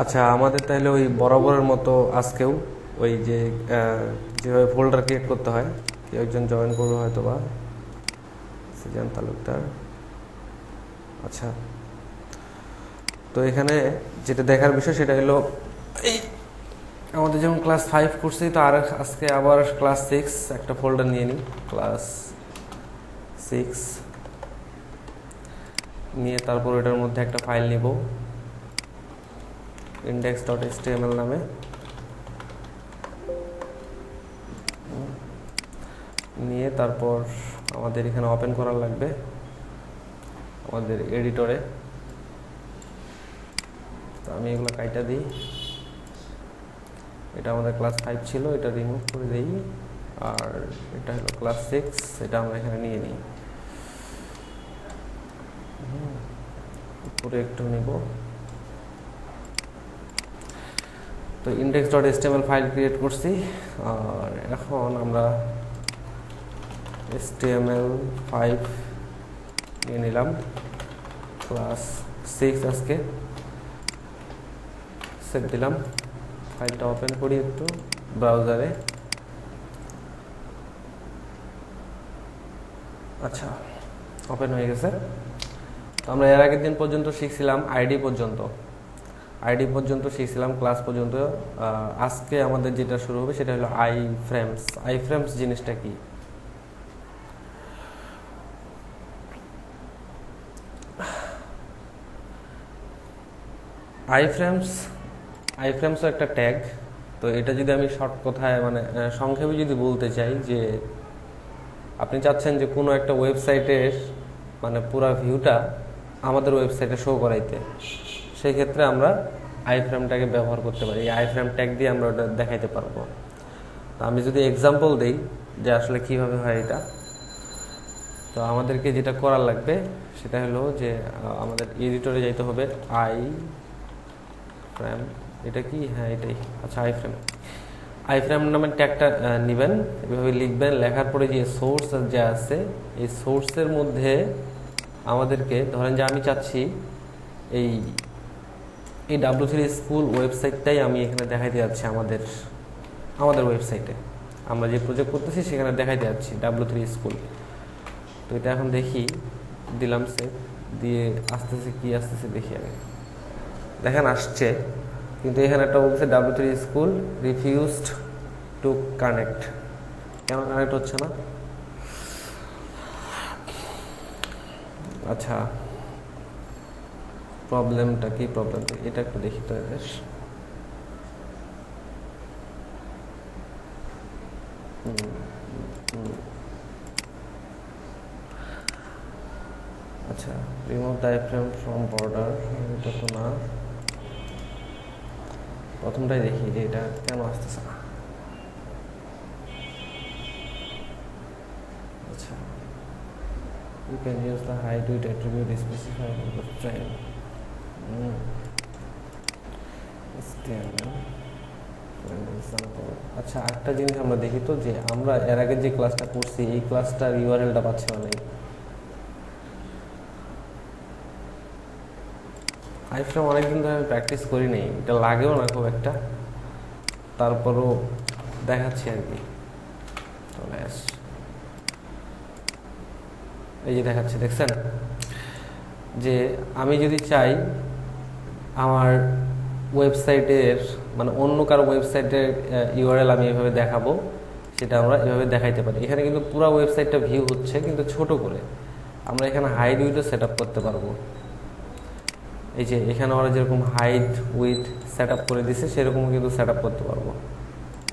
আচ্ছা আমাদের তাহলে ওই বরাবরের মতো আজকেও ওই যে যেভাবে ফোল্ডার ক্রিয়েট করতে হয় কেউ একজন জয়েন করবে হয়তো বা সিজান তালুকদার। আচ্ছা তো এখানে যেটা দেখার বিষয় সেটা হলো, এই আমাদের যেমন ক্লাস ফাইভ করছি, তো আর আজকে আবার ক্লাস সিক্স একটা ফোল্ডার নিয়ে নিই। ক্লাস সিক্স নিয়ে তারপর এটার মধ্যে একটা ফাইল নিব। ইন্ডেক্স ডট এসটিএমএল নামে। নিয়ে তারপর আমাদের এখানে ওপেন করার লাগবে। আমাদের এডিটরে তো আমি এগুলো কাইটা দিই। এটা আমাদের ক্লাস ফাইভ ছিল, এটা রিমুভ করে দিই। আর এটা হলো ক্লাস সিক্স এটা আমরা এখানে নিয়ে নিই। উপরে একটু নিব। তো index dot HTML file create করছি, আর এখন আমরা এসটিএমএল ফাইভ নিয়ে নিলাম ক্লাস সিক্স আজকে। সেভ দিলাম ফাইলটা ওপেন করি একটু ব্রাউজারে আচ্ছা ওপেন হয়ে গেছে। তো আমরা এর আগের দিন পর্যন্ত শিখছিলাম আইডি পর্যন্ত। আইডি পর্যন্ত শিখছিলাম ক্লাস পর্যন্ত আজকে আমাদের যেটা শুরু হবে সেটা হলো আই ফ্রেমস আই ফ্রেমস জিনিসটা কি? আই ফ্রেমস আই ফ্রেমসও একটা ট্যাগ। তো এটা যদি আমি শর্ট কথায় মানে সংক্ষেপে যদি বলতে চাই যে আপনি চাচ্ছেন যে কোনো একটা ওয়েবসাইটের মানে পুরো ভিউটা আমাদের ওয়েবসাইটে শো করাইতে। সেই ক্ষেত্রে আমরা আই ফ্রেমটাকে ব্যবহার করতে পারি। এই আই ফ্রেম ট্যাগ দিয়ে আমরা ওটা দেখাইতে পারব। তো আমি যদি এক্সাম্পল দেই যে আসলে কীভাবে হয় এটা। তো আমাদেরকে যেটা করার লাগবে সেটা হলো যে আমাদের এডিটরে যাইতে হবে আই ফ্রেম এটা কি? হ্যাঁ এটাই। আচ্ছা আই ফ্রেম আই ফ্রেম নামের ট্যাগটা নেবেন। এভাবে লিখবেন। লেখার পরে যে সোর্স যে আছে, এই সোর্সের মধ্যে আমাদেরকে, ধরেন যে আমি চাচ্ছি এই এই ডাব্লিউ থ্রি স্কুল ওয়েবসাইটটাই আমি এখানে দেখাইতে যাচ্ছি আমাদের আমাদের ওয়েবসাইটে। আমরা যে প্রজেক্ট করতেছি সেখানে দেখাইতে যাচ্ছি ডাব্লিউ থ্রি স্কুল। তো এটা এখন দেখি, দিলাম সে দিয়ে আসতেছে কি আসতেছে দেখি আগে দেখেন আসছে, কিন্তু এখানে একটা বলছে W three school refused to connect কেন কানেক্ট হচ্ছে না? আচ্ছা। প্রবলেমটা কি প্রবলেম এটা একটু দেখি তো। আচ্ছা রিমুভ ডায়াফ্রেম ফ্রম বর্ডার এটা তো না। প্রথমটাই দেখি যে এটা কেন আসতেছে না। আচ্ছা you can use the hide with attribute specified in the frame. আচ্ছা একটা জিনিস আমরা দেখি তো যে আমরা এর আগে যে ক্লাসটা করছি, এই ক্লাসটার ইউআরএলটা পাচ্ছি নাই আইফ্রেম অনেকদিন ধরে আমি প্র্যাকটিস করি নাই। এটা লাগেও না খুব একটা। তারপরও দেখাচ্ছি আর কি। চলে এই যে দেখাচ্ছে, দেখছেন? যে আমি যদি চাই আমার ওয়েবসাইটের মানে অন্য কারও ওয়েবসাইটের ইউআরএল আমি এভাবে দেখাবো, সেটা আমরা এভাবে দেখাইতে পারি। এখানে কিন্তু পুরো ওয়েবসাইটটা ভিউ হচ্ছে, কিন্তু ছোট করে। আমরা এখানে হাইড উইথও সেট আপ করতে পারব। এই যে, এখানে ওরা যেরকম হাইট উইথ সেট আপ করে দিছে সেরকম কিন্তু সেট আপ করতে পারব।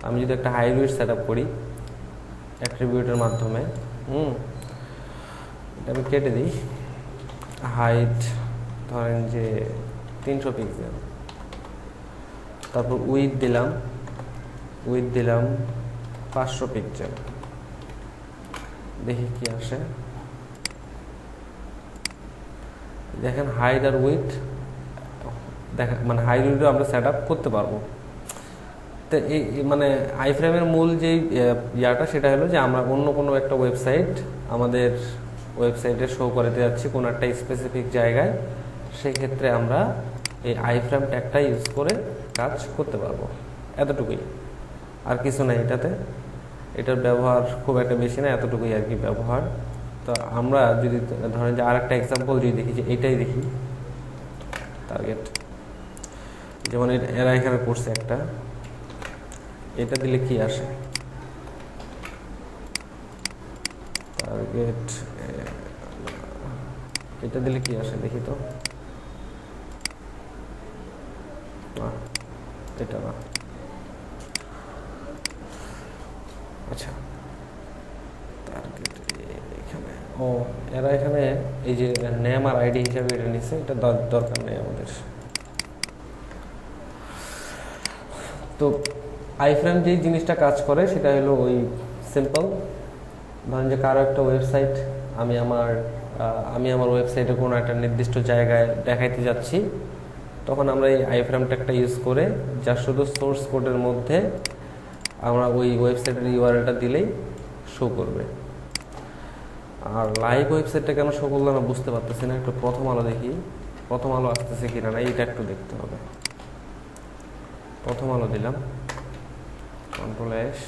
আমি যদি একটা হাইট উইথ সেট আপ করি অ্যাট্রিবিউটের মাধ্যমে, হুম, এটা আমি কেটে দিই। হাইট ধরেন যে তিনশো পিক্সেল তারপর উইথ দিলাম। উইথ দিলাম পাঁচশো পিক্সেল দেখি কি আসে। দেখেন হাইট আর উইথ দেখা মানে হাইট উইথও আমরা সেট আপ করতে পারব। তো এই মানে আইফ্রেমের মূল যে ইয়াটা সেটা হলো যে আমরা অন্য কোনো একটা ওয়েবসাইট আমাদের ওয়েবসাইটে শো করাতে যাচ্ছি কোনো একটা স্পেসিফিক জায়গায়। সেক্ষেত্রে আমরা এই আইফ্রেম ট্যাগটা ইউজ করে কাজ করতে পারব। এতটুকুই। আর কিছু নাই এটাতে। এটার ব্যবহার খুব একটা বেশি না, এতটুকুই আর কি ব্যবহার। তো আমরা যদি ধরেন যে আর একটা এক্সাম্পল যদি দেখি যে এটাই দেখি। টার্গেট যেমন এর- এখানে করছে একটা। এটা দিলে কি আসে? টার্গেট এটা দিলে কি আসে? দেখি তো। এটা না। আচ্ছা। ও, এরা এখানে এই যে নেম আর আইডি হিসাবে এটা নিছে, এটা দর- দরকার নেই আমাদের। তো আইফ্রেম যেই জিনিসটা কাজ করে, সেটা হলো ওই সিম্পল ধরেন যে কারও একটা ওয়েবসাইট আমি আমার আমি আমার ওয়েবসাইটে কোনো একটা নির্দিষ্ট জায়গায় দেখাইতে যাচ্ছি। তখন আমরা এই আইফ্রেম ট্যাগটা ইউজ করে যা শুধু সোর্স কোডের মধ্যে আমরা ওই ওয়েবসাইটের ইউআরএলটা দিলেই শো করবে। আর লাইভ ওয়েবসাইটটা কেন শো করল না বুঝতে পারতেছি না, একটু প্রথম আলো দেখি। প্রথম আলো আসতেছে কিনা না, এইটা একটু দেখতে হবে। প্রথম আলো দিলাম। কন্ট্রোল এস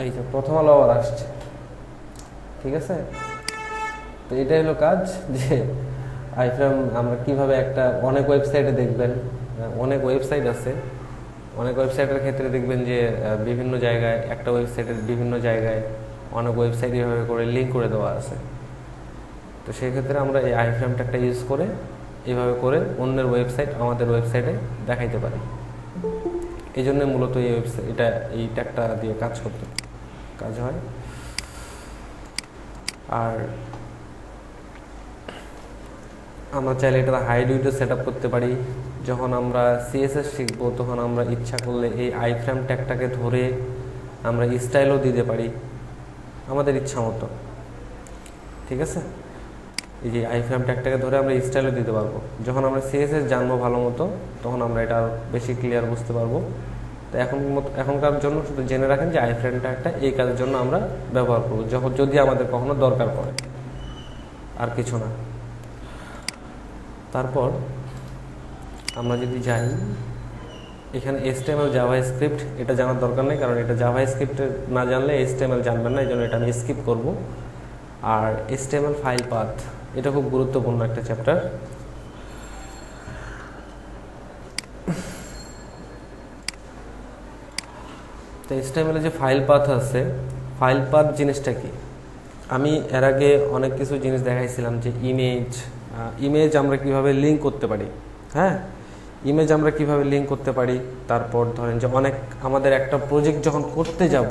এই যে প্রথম আলো আবার আসছে। ঠিক আছে? তো এটাই হলো কাজ যে, আইফ্রেম আমরা কীভাবে একটা, অনেক ওয়েবসাইটে দেখবেন অনেক ওয়েবসাইট আছে। অনেক ওয়েবসাইটের ক্ষেত্রে দেখবেন যে বিভিন্ন জায়গায়, একটা ওয়েবসাইটের বিভিন্ন জায়গায় অনেক ওয়েবসাইট এভাবে করে লিঙ্ক করে দেওয়া আছে। তো সেই ক্ষেত্রে আমরা এই আইফ্রেম ট্যাগটা ইউজ করে এইভাবে করে অন্যের ওয়েবসাইট আমাদের ওয়েবসাইটে দেখাইতে পারি। এই জন্য মূলত এই ওয়েবসাইট এটা, এই ট্যাগটা দিয়ে কাজ করতে কাজ হয়। আর আমরা চাইলে এটা হাইড উইডো সেট করতে পারি। যখন আমরা সিএসএস শিখব, তখন আমরা ইচ্ছা করলে এই আইফ্রেম ট্যাগটাকে ধরে আমরা স্টাইলও দিতে পারি। আমাদের ইচ্ছা মতো। ঠিক আছে? এই যে আইফ্রেম ট্যাগটাকে ধরে আমরা স্টাইলও দিতে পারব। যখন আমরা সিএসএস জানব ভালো মতো, তখন আমরা এটা বেশি ক্লিয়ার বুঝতে পারব। তো এখন এখনকার জন্য শুধু জেনে রাখেন যে আইফ্রেম একটা এই কাজের জন্য আমরা ব্যবহার করব, যখন যদি আমাদের কখনো দরকার পড়ে। আর কিছু না। তারপর আমরা যদি যাই, এখানে এসটিএমএল জাভা স্ক্রিপ্ট এটা জানার দরকার নেই, কারণ এটা জাভা স্ক্রিপ্টের না জানলে এসটিএমএল জানবেন না, এই জন্য এটা আমি স্কিপ করব। আর এসটিএমএল ফাইল পাথ এটা খুব গুরুত্বপূর্ণ একটা চ্যাপ্টার তো এসটিএমএল যে ফাইল পাথ আছে ফাইল পাথ জিনিসটা কি? আমি এর আগে অনেক কিছু জিনিস দেখাইছিলাম যে ইমেজ ইমেজ আমরা কীভাবে লিঙ্ক করতে পারি হ্যাঁ? ইমেজ আমরা কীভাবে লিঙ্ক করতে পারি, তারপর ধরেন যে অনেক, আমাদের একটা প্রজেক্ট যখন করতে যাব,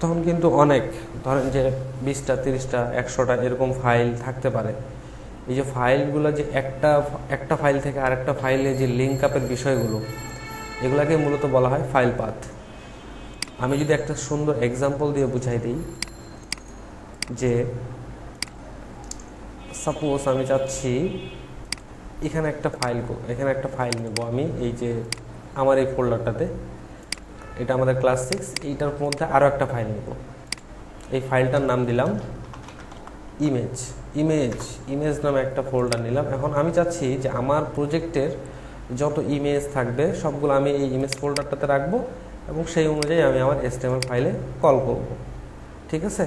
তখন কিন্তু অনেক, ধরেন যে বিশটা, তিরিশটা, একশোটা এরকম ফাইল থাকতে পারে। এই যে ফাইলগুলো যে একটা একটা ফাইল থেকে আরেকটা ফাইলে যে লিঙ্ক আপের বিষয়গুলো, এগুলাকে মূলত বলা হয় ফাইল পাথ আমি যদি একটা সুন্দর এক্সাম্পল দিয়ে বুঝাই দিই, যে সাপোজ আমি চাচ্ছি, এখানে একটা ফাইল এখানে একটা ফাইল নেব আমি, এই যে আমার এই ফোল্ডারটাতে এটা আমাদের ক্লাস সিক্স এইটার মধ্যে আরও একটা ফাইল নেব। এই ফাইলটার নাম দিলাম ইমেজ ইমেজ ইমেজ নামে একটা ফোল্ডার নিলাম। এখন আমি চাচ্ছি যে আমার প্রজেক্টের যত ইমেজ থাকবে, সবগুলো আমি এই ইমেজ ফোল্ডারটাতে রাখব এবং সেই অনুযায়ী আমি আমার এসটিএমএল ফাইলে কল করব। ঠিক আছে?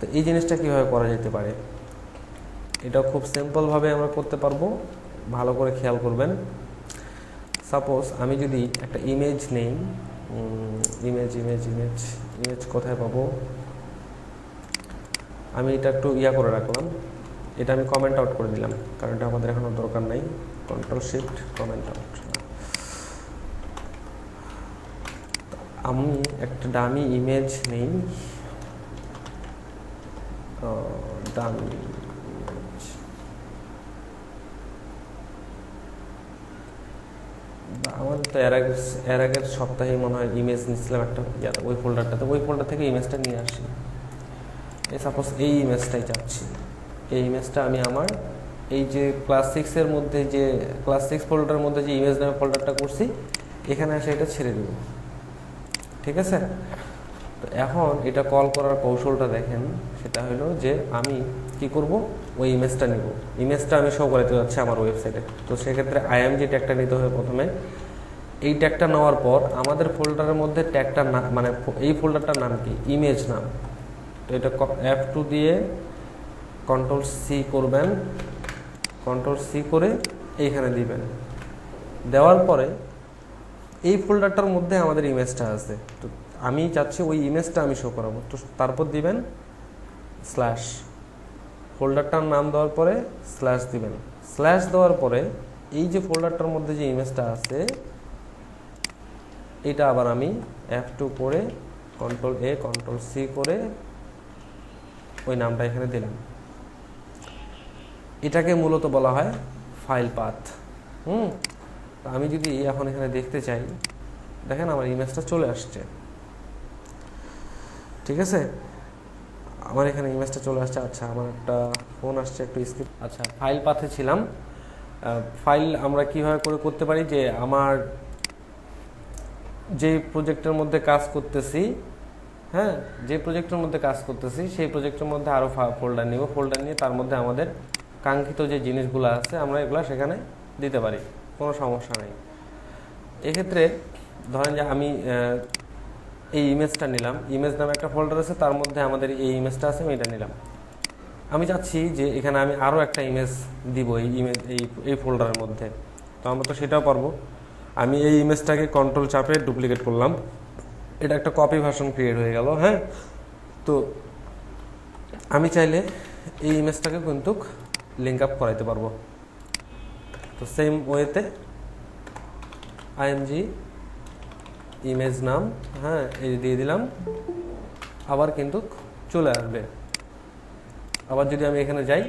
তো এই জিনিসটা কীভাবে করা যেতে পারে? এটা খুব সিম্পলভাবে আমরা করতে পারব। ভালো করে খেয়াল করবেন। সাপোজ আমি যদি একটা ইমেজ নেই ইমেজ ইমেজ ইমেজ ইমেজ কোথায় পাবো? আমি এটা একটু ইয়া করে রাখলাম। এটা আমি কমেন্ট আউট করে দিলাম। কারণ এটা আমাদের এখনও দরকার নাই। কন্ট্রোল শিফট কমেন্ট আউট আমি একটা ডামি ইমেজ নেই। ইমেজ আমাদের তো এর আগের এর আগের সপ্তাহে মনে হয় ইমেজ নিচ্ছিলাম একটা ইয়াতে, ওই ফোল্ডারটাতে ওই ফোল্ডার থেকে ইমেজটা নিয়ে আসি। এই সাপোজ এই ইমেজটাই চাচ্ছি। এই ইমেজটা আমি আমার, এই যে ক্লাস সিক্সের মধ্যে যে ক্লাস সিক্স ফোল্ডারের মধ্যে যে ইমেজ নামে ফোল্ডারটা করছি, এখানে এসে এটা ছেড়ে দেব। ঠিক আছে? তো এখন এটা কল করার কৌশলটা দেখেন, সেটা হলো যে আমি কি করব? ওই ইমেজটা নিব। ইমেজটা আমি শো করাতে যাচ্ছি আমার ওয়েবসাইটে তো সেক্ষেত্রে আইএমজি ট্যাগটা নিতে হবে প্রথমে, এই ট্যাগটা নেওয়ার পর আমাদের ফোল্ডারের মধ্যে ট্যাগটার নাম মানে এই ফোল্ডারটার নাম কি? ইমেজ নাম। তো এটা অ্যাপ টু দিয়ে কন্ট্রোল সি করবেন। কন্ট্রোল সি করে এইখানে দিবেন। দেওয়ার পরে এই ফোল্ডারটার মধ্যে আমাদের ইমেজটা আছে। তো আমি চাচ্ছি ওই ইমেজটা আমি শো করাবো। তো তারপর দিবেন স্ল্যাশ ফোল্ডারটার নাম দেওয়ার পরে স্ল্যাশ দিবেন। স্ল্যাশ দেওয়ার পরে এই যে ফোল্ডারটার মধ্যে যে ইমেজটা আছে, এটা আবার আমি এফ টু করে কন্ট্রোল এ কন্ট্রোল সি করে ওই নামটা এখানে দিলাম। এটাকে মূলত বলা হয় ফাইল পাথ হুম? আমি যদি এখন এখানে দেখতে চাই, দেখেন আমার ইমেজটা চলে আসছে। ঠিক আছে? আমার এখানে ইমেজটা চলে আসছে। আচ্ছা আমার একটা ফোন আসছে, একটু স্ক্রিপ আচ্ছা ফাইল পাথে ছিলাম। ফাইল আমরা কীভাবে করে করতে পারি যে আমার যে প্রজেক্টের মধ্যে কাজ করতেছি হ্যাঁ যে প্রজেক্টের মধ্যে কাজ করতেছি, সেই প্রজেক্টের মধ্যে আরও ফোল্ডার নিব। ফোল্ডার নিয়ে তার মধ্যে আমাদের কাঙ্ক্ষিত যে জিনিসগুলো আছে, আমরা এগুলো সেখানে দিতে পারি। কোনো সমস্যা নেই। এক্ষেত্রে ধরেন যে আমি এই ইমেজটা নিলাম। ইমেজ নামে একটা ফোল্ডার আছে, তার মধ্যে আমাদের এই ইমেজটা আছে, আমি এটা নিলাম। আমি চাচ্ছি যে এখানে আমি আরও একটা ইমেজ দিব এই ইমেজ, এই এই ফোল্ডারের মধ্যে। তো আমরা তো সেটাও পারব। আমি এই ইমেজটাকে কন্ট্রোল চাপে ডুপ্লিকেট করলাম। এটা একটা কপি ভার্সন ক্রিয়েট হয়ে গেল হ্যাঁ? তো আমি চাইলে এই ইমেজটাকে কিন্তু লিঙ্ক আপ করাইতে পারব। তো সেম ওয়েতে আইএমজি ইমেজ নাম হ্যাঁ এই দিয়ে দিলাম। আবার কিন্তু চলে আসবে। আবার যদি আমি এখানে যাই,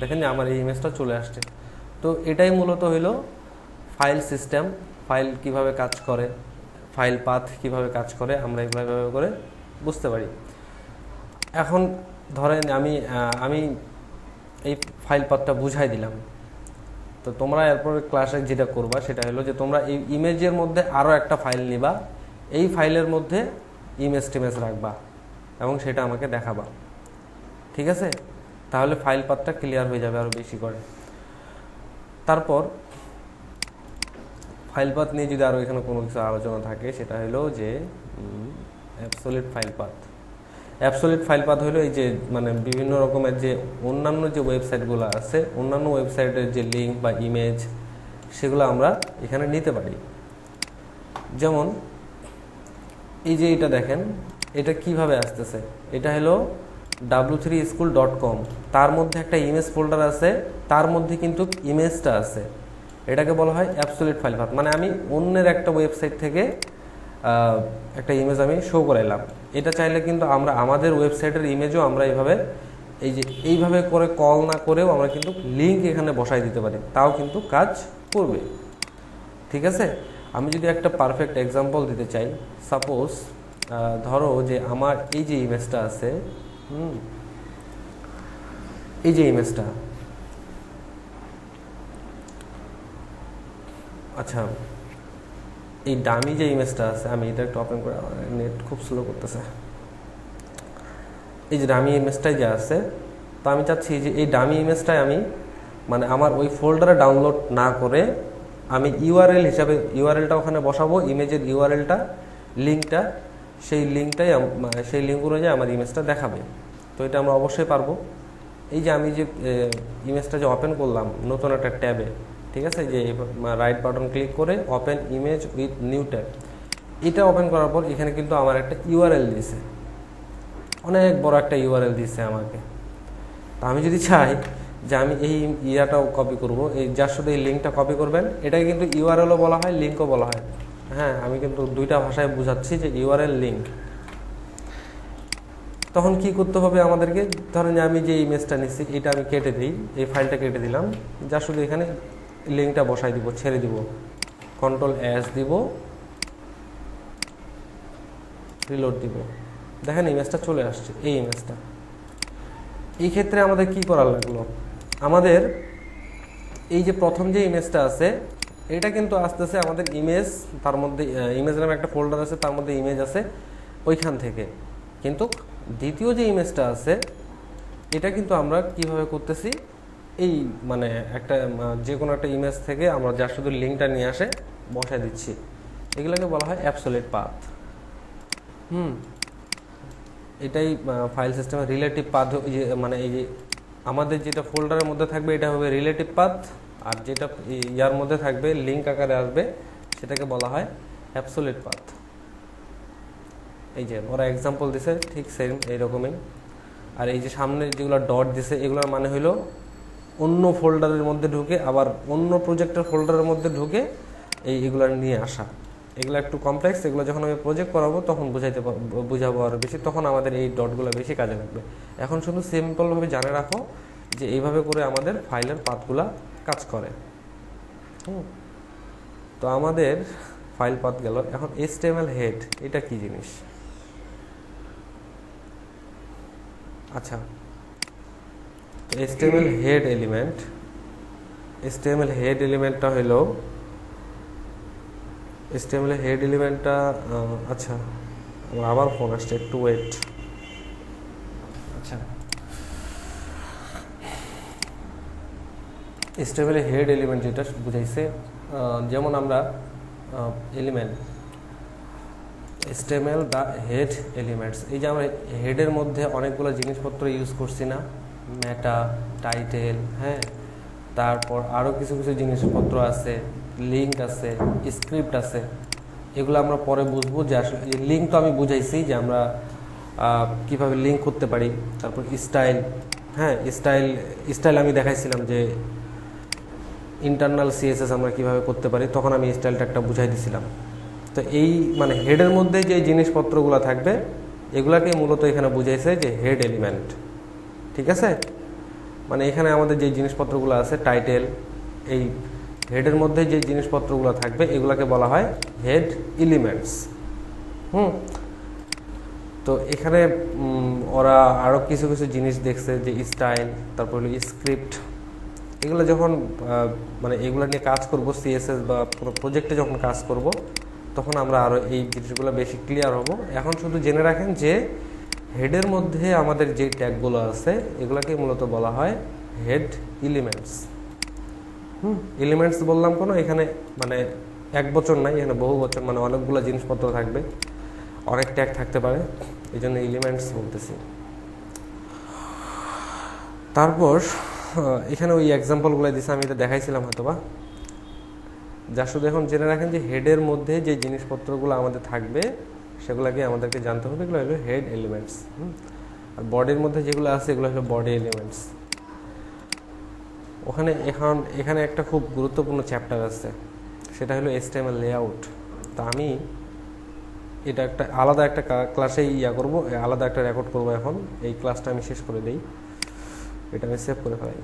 দেখেন যে আমার এই ইমেজটা চলে আসছে। তো এটাই মূলত হইল ফাইল সিস্টেম ফাইল কীভাবে কাজ করে ফাইল পাথ কীভাবে কাজ করে, আমরা এভাবে করে বুঝতে পারি। এখন ধরেন আমি আমি এই ফাইল পাথটা বুঝাই দিলাম। তো তোমরা এরপরে ক্লাসে যেটা করবা সেটা হলো যে তোমরা এই ইমেজের মধ্যে আরও একটা ফাইল নিবা। এই ফাইলের মধ্যে ইমেজ টিমেজ রাখবা এবং সেটা আমাকে দেখাবা। ঠিক আছে? তাহলে ফাইল পাতটা ক্লিয়ার হয়ে যাবে আরও বেশি করে। তারপর ফাইল পাত নিয়ে যদি আরও এখানে কোনো কিছু আলোচনা থাকে, সেটা হলো যে absolute file path absolute file path হলো এই যে মানে বিভিন্ন রকমের যে অন্যান্য যে ওয়েবসাইটগুলো আছে, অন্যান্য ওয়েবসাইটের যে লিঙ্ক বা ইমেজ সেগুলো আমরা এখানে নিতে পারি। যেমন, এই যে এটা দেখেন, এটা কীভাবে আসতেছে? এটা হলো W three school dot com তার মধ্যে একটা ইমেজ ফোল্ডার আছে, তার মধ্যে কিন্তু ইমেজটা আছে। এটাকে বলা হয় অ্যাবসোলিট ফাইল পাথ মানে আমি অন্যের একটা ওয়েবসাইট থেকে একটা ইমেজ আমি শো করাইলাম। এটা চাইলে কিন্তু আমরা, আমাদের ওয়েবসাইটের ইমেজও আমরা এইভাবে, এই যে এইভাবে করে কল না করেও আমরা কিন্তু লিঙ্ক এখানে বসাই দিতে পারি। তাও কিন্তু কাজ করবে। ঠিক আছে? আমি যদি একটা পারফেক্ট এক্সাম্পল দিতে চাই। সাপোজ ধরো যে আমার এই যে ইমেজটা আছে এই যে ইমেজটা আচ্ছা এই ডামি যে ইমেজটা আছে, আমি এটা একটু ওপেন করে নেট খুব স্লো করতেছে। এই যে ডামি ইমেজটাই যে আছে, তো আমি চাচ্ছি যে এই ডামি ইমেজটাই আমি মানে আমার ওই ফোল্ডারে ডাউনলোড না করে, আমি ইউআরএল হিসাবে ইউআরএলটা ওখানে বসাবো ইমেজের ইউআরএলটা লিঙ্কটা সেই লিঙ্কটাই সেই লিঙ্ক অনুযায়ী আমার ইমেজটা দেখাবে। তো এটা আমরা অবশ্যই পারব। এই যে আমি যে ইমেজটা যে ওপেন করলাম, নতুন একটা ট্যাবে ঠিক আছে? যে রাইট বাটন ক্লিক করে open image with new tab এটা ওপেন করার পর এখানে কিন্তু আমার একটা ইউআরএল দিয়েছে। অনেক বড় একটা ইউআরএল দিচ্ছে আমাকে। তা আমি যদি চাই যে আমি এই ইয়াটাও কপি করব, এই যার শুধু এই লিঙ্কটা কপি করবেন, এটাকে কিন্তু ইউআরএলও বলা হয় লিঙ্কও বলা হয়। হ্যাঁ আমি কিন্তু দুইটা ভাষায় বুঝাচ্ছি যে ইউআরএল লিঙ্ক তখন কি করতে হবে আমাদেরকে? ধরেন আমি যে ইমেজটা নিচ্ছি এটা আমি কেটে দিই, এই ফাইলটা কেটে দিলাম। যা শুধু এখানে লিঙ্কটা বসাই দিব, ছেড়ে দিব। কন্ট্রোল এস দিব। রিলোড দিব। দেখেন ইমেজটা চলে আসছে, এই ইমেজটা এই ক্ষেত্রে আমাদের কি করার লাগল? আমাদের এই যে প্রথম যে ইমেজটা আছে, এটা কিন্তু আসতেছে আমাদের ইমেজ তার মধ্যে ইমেজ নামে একটা ফোল্ডার আছে, তার মধ্যে ইমেজ আছে ওইখান থেকে। কিন্তু দ্বিতীয় যে ইমেজটা আছে, এটা কিন্তু আমরা কীভাবে করতেছি? এই মানে একটা যে কোনো একটা ইমেজ থেকে আমরা যার শুধু লিঙ্কটা নিয়ে আসে, বসায় দিচ্ছি। এগুলোকে বলা হয় অ্যাবসোলেট পাথ হুম। এটাই ফাইল সিস্টেমের রিলেটিভ পাথ মানে এই যে, আমাদের যেটা ফোল্ডারের মধ্যে থাকবে, এটা হবে রিলেটিভ পাথ আর যেটা ইয়ার মধ্যে থাকবে লিঙ্ক আকারে আসবে, সেটাকে বলা হয় অ্যাবসোলেট পাথ এই যে, ওরা এক্সাম্পল দিছে, ঠিক সেম এইরকমই। আর এই যে সামনে যেগুলো ডট দিছে, এগুলোর মানে হলো অন্য ফোল্ডারের মধ্যে ঢুকে, আবার অন্য প্রজেক্টের ফোল্ডারের মধ্যে ঢুকে এই এগুলো নিয়ে আসা। এগুলো একটু কমপ্লেক্স এগুলো যখন আমি প্রজেক্ট করাবো তখন বুঝাইতে বুঝাবো আরও বেশি, তখন আমাদের এই ডটগুলো বেশি কাজে লাগবে। এখন শুধু সিম্পলভাবে জানে রাখো যে এইভাবে করে আমাদের ফাইলের পাথগুলা কাজ করে। তো আমাদের ফাইল পাত গেল। এখন এসটিএমএল হেড এটা কি জিনিস? আচ্ছা HTML head element HTML head এলিমেন্টটা হলো এসটিএমএল হেড এলিমেন্টটা আচ্ছা আমার আবার ফোন আসছে একটু ওয়েট আচ্ছা। এসটিএমএল হেড এলিমেন্ট যেটা বুঝাইছে যেমন আমরা element HTML the head elements এই যে আমরা হেডের মধ্যে অনেকগুলো জিনিসপত্র ইউজ করছি না মেটা, টাইটেল হ্যাঁ? তারপর আরও কিছু কিছু জিনিসপত্র আছে লিঙ্ক আছে, স্ক্রিপ্ট আছে। এগুলো আমরা পরে বুঝব যে আসলে লিঙ্ক তো আমি বুঝাইছি যে আমরা কীভাবে লিঙ্ক করতে পারি। তারপর স্টাইল হ্যাঁ স্টাইল স্টাইল আমি দেখাইছিলাম যে ইন্টারনাল সিএসএস আমরা কীভাবে করতে পারি, তখন আমি স্টাইলটা একটা বুঝাই দিছিলাম। তো এই মানে হেডের মধ্যে যে জিনিসপত্রগুলো থাকবে এগুলাকে মূলত এখানে বুঝাইছে যে হেড এলিমেন্ট ঠিক আছে? মানে এখানে আমাদের যে জিনিসপত্রগুলো আছে টাইটেল এই হেডের মধ্যে যে জিনিসপত্রগুলো থাকবে, এগুলোকে বলা হয় হেড এলিমেন্টস হুম? তো এখানে ওরা আরও কিছু কিছু জিনিস দেখছে, যে স্টাইল তারপর হলো স্ক্রিপ্ট এগুলো যখন মানে এগুলো নিয়ে কাজ করব সিএসএস বা কোনো প্রজেক্টে যখন কাজ করব, তখন আমরা আরও এই জিনিসগুলো বেশি ক্লিয়ার হব। এখন শুধু জেনে রাখেন যে হেডের মধ্যে আমাদের যে ট্যাগগুলো আছে এগুলোকে মূলত বলা হয় হেড এলিমেন্টস হুম এলিমেন্টস বললাম কোনো, এখানে মানে এক বছর নাই, এখানে বহু বছর মানে অনেকগুলো জিনিসপত্র থাকবে, অনেক ট্যাগ থাকতে পারে এই জন্য এলিমেন্টস বলতেছি। তারপর এখানে ওই এক্সাম্পলগুলো দিছে, আমি এটা দেখাইছিলাম হয়তোবা। যা শুধু এখন জেনে রাখেন যে হেডের মধ্যে যে জিনিসপত্রগুলো আমাদের থাকবে সেগুলোকে আমাদেরকে জানতে হবে, এগুলো হলো হেড এলিমেন্টস আর বডির মধ্যে যেগুলো আছে, এগুলো হলো বডি এলিমেন্টস ওখানে এখন, এখানে একটা খুব গুরুত্বপূর্ণ চ্যাপ্টার আছে, সেটা হলো এসটিএমএল লেআউট তো আমি এটা একটা আলাদা একটা ক্লাসে ইয়া করব, আলাদা একটা রেকর্ড করব এখন, এই ক্লাসটা আমি শেষ করে দেই। এটা আমি সেভ করে ফেলাই।